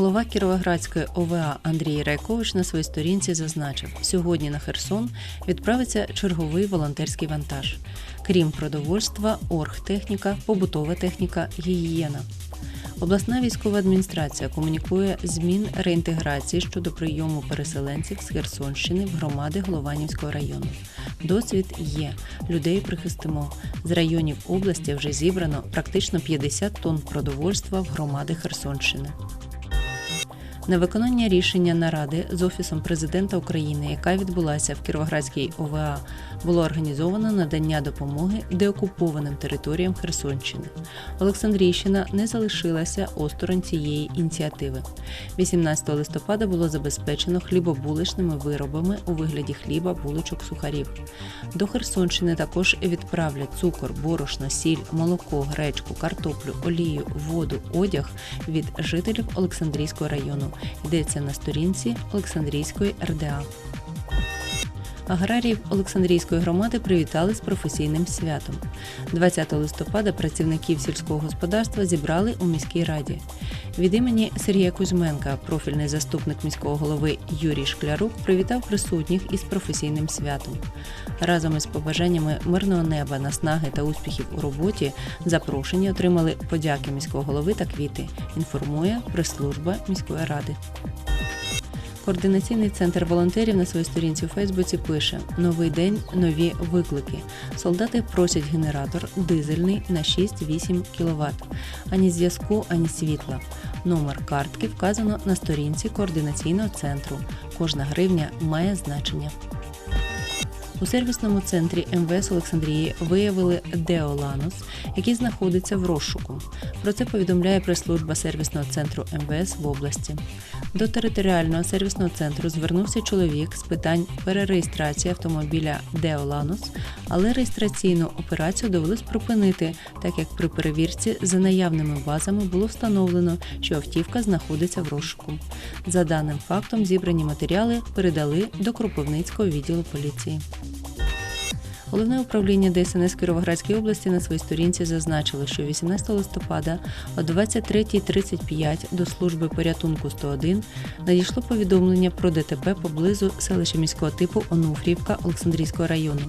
Голова Кіровоградської ОВА Андрій Райкович на своїй сторінці зазначив, сьогодні на Херсон відправиться черговий волонтерський вантаж. Крім продовольства, оргтехніка, побутова техніка, гігієна. Обласна військова адміністрація комунікує змін реінтеграції щодо прийому переселенців з Херсонщини в громади Голованівського району. Досвід є. Людей прихистимо. З районів області вже зібрано практично 50 тонн продовольства в громади Херсонщини. На виконання рішення наради з Офісом президента України, яка відбулася в Кіровоградській ОВА, було організовано надання допомоги деокупованим територіям Херсонщини. Олександрійщина не залишилася осторонь цієї ініціативи. 18 листопада було забезпечено хлібобуличними виробами у вигляді хліба, булочок, сухарів. До Херсонщини також відправлять цукор, борошно, сіль, молоко, гречку, картоплю, олію, воду, одяг від жителів Олександрійського району. Йдеться на сторінці Олександрійської РДА. Аграріїв Олександрійської громади привітали з професійним святом. 20 листопада працівників сільського господарства зібрали у міській раді. Від імені Сергія Кузьменка, профільний заступник міського голови Юрій Шклярук, привітав присутніх із професійним святом. Разом із побажаннями мирного неба, наснаги та успіхів у роботі запрошені отримали подяки міського голови та квіти. Інформує прес-служба міської ради. Координаційний центр волонтерів на своїй сторінці у Фейсбуці пише: Новий день, нові виклики. Солдати просять генератор дизельний на 6-8 кВт. Ані зв'язку, ані світла. Номер картки вказано на сторінці координаційного центру. Кожна гривня має значення. У сервісному центрі МВС Олександрії виявили Деоланус, який знаходиться в розшуку. Про це повідомляє прес-служба сервісного центру МВС в області. До територіального сервісного центру звернувся чоловік з питань перереєстрації автомобіля Деоланус, але реєстраційну операцію довелось припинити, так як при перевірці за наявними базами було встановлено, що автівка знаходиться в розшуку. За даним фактом, зібрані матеріали передали до Кропивницького відділу поліції. Головне управління ДСНС Кіровоградської області на своїй сторінці зазначило, що 18 листопада о 23.35 до служби порятунку 101 надійшло повідомлення про ДТП поблизу селища міського типу Онуфрівка Олександрійського району.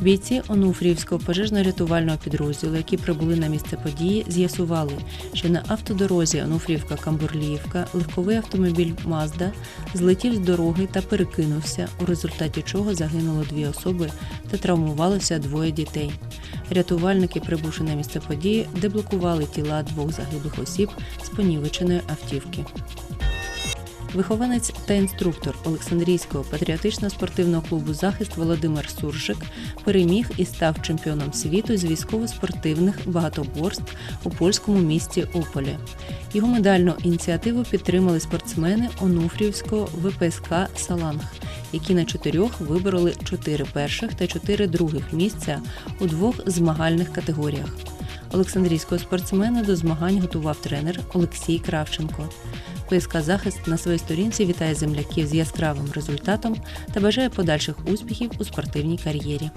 Бійці Онуфрівського пожежно-рятувального підрозділу, які прибули на місце події, з'ясували, що на автодорозі Онуфрівка-Камбурліївка легковий автомобіль Мазда злетів з дороги та перекинувся, у результаті чого загинуло дві особи та травмувалося двоє дітей. Рятувальники, прибувши на місце події, деблокували тіла двох загиблих осіб з понівеченої автівки. Вихованець та інструктор Олександрійського патріотично-спортивного клубу Захист Володимир Суржик переміг і став чемпіоном світу з військово-спортивних багатоборств у польському місті Ополі. Його медальну ініціативу підтримали спортсмени Онуфрівського ВПСК Саланг, які на чотирьох вибороли чотири перших та чотири других місця у двох змагальних категоріях. Олександрійського спортсмена до змагань готував тренер Олексій Кравченко. ПСК Захист на своїй сторінці вітає земляків з яскравим результатом та бажає подальших успіхів у спортивній кар'єрі.